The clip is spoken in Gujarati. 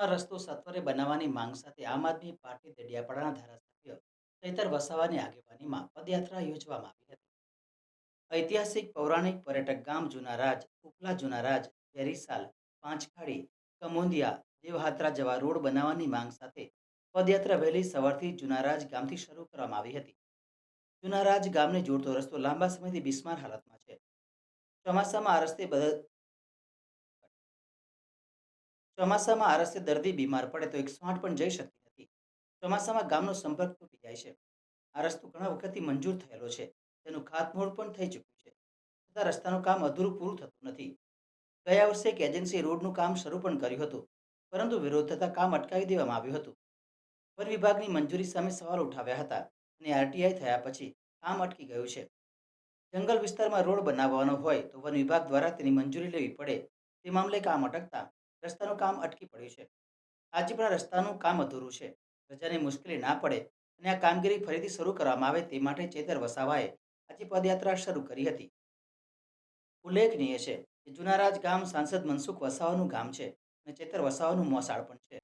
બિસ્માર રસ્તો સત્વરે બનાવવાની માંગ સાથે આમ આદમી પાર્ટી દેડિયાપાડાના ધારાસભ્ય ચૈતર વસાવાની આગેવાનીમાં પદયાત્રા યોજવામાં આવી હતી. ઐતિહાસિક, પૌરાણિક પર્યટક ગામ જુનારાજ, ઉપલા જુનારાજ, વેરીસાલ, પાંચખાડી, કમોંદિયા, દેવહાત્રા જવા રોડ બનાવવાની માંગ સાથે પદયાત્રા વહેલી સવારથી જુનારાજ ગામથી શરૂ કરવામાં આવી હતી. જુનારાજ ગામને જોડતો રસ્તો લાંબા સમયથી બિસ્માર હાલતમાં છે. ચોમાસામાં આ રસ્તે ચોમાસામાં આ દર્દી બીમાર પડે તો એકસો આઠ પણ જઈ શકતી નથી. ચોમાસામાં ગામનો સંપર્ક તૂટી જાય છે. આ રસ્તો ઘણા વખતથી મંજૂર થયેલો છે. તેનું ખાતમુહૂર્ત પણ થઈ ચૂક્યું છે. છતાં રસ્તાનું કામ અધૂરું પૂરું થતું નથી. ગયા વર્ષે એક એજન્સીએ રોડનું કામ શરૂ પણ કર્યું હતું, પરંતુ વિરોધ થતાં કામ અટકાવી દેવામાં આવ્યું હતું. વન વિભાગની મંજૂરી સામે સવાલ ઉઠાવ્યા હતા અને આરટીઆઈ થયા પછી કામ અટકી ગયું છે. જંગલ વિસ્તારમાં રોડ બનાવવાનો હોય તો વન વિભાગ દ્વારા તેની મંજૂરી લેવી પડે. તે મામલે કામ અટકતા રસ્તાનું કામ અટકી પડ્યું છે. આજે પણ રસ્તાનું કામ અધૂરું છે. પ્રજાને મુશ્કેલી ના પડે અને આ કામગીરી ફરીથી શરૂ કરવામાં આવે તે માટે ચેતર વસાવાએ આજે પદયાત્રા શરૂ કરી હતી. ઉલ્લેખનીય છે કે જુનારાજ ગામ સાંસદ મનસુખ વસાવાનું ગામ છે અને ચેતર વસાવાનું મોસાળ પણ છે.